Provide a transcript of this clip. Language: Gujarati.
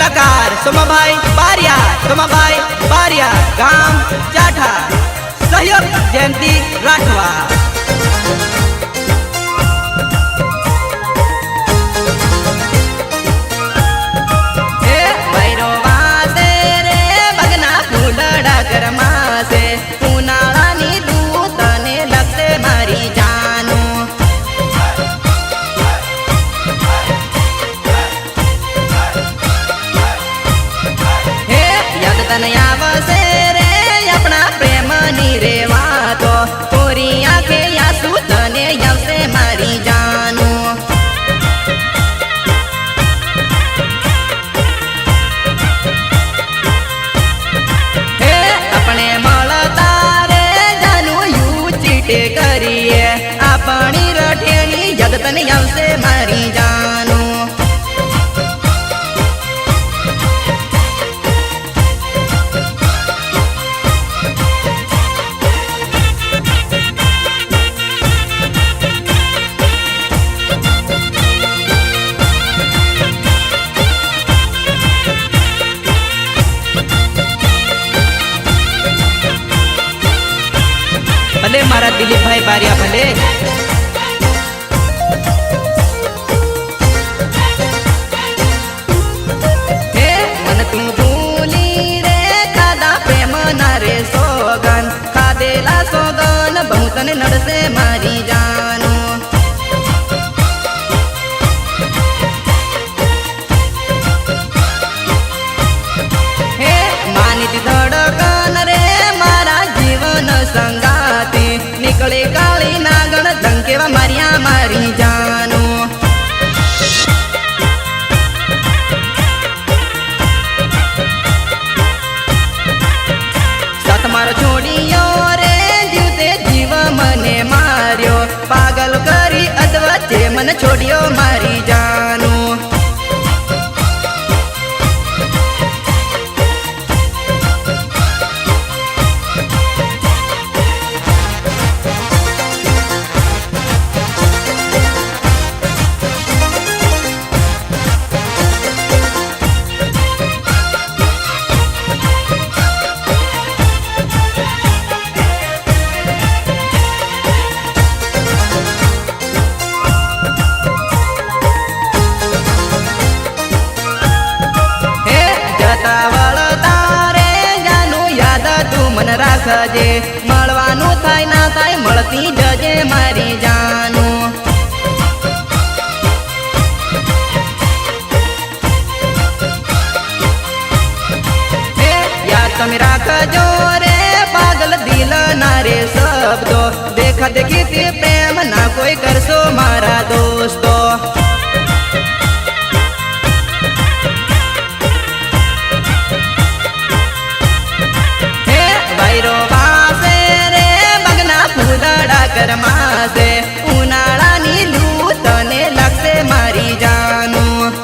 કલાકાર સોમાભાઈ બારિયા સોમાભાઈ બારિયા ગામ જાઠા સહયોગ જયંતિ રાઠવા વતન આવશે મારી જાનો. ભલે મારા દિલીપભાઈ બારિયા ભલે. de छोड़ियो કરજે મળવાનું થાય ના થાય મળતી better mind.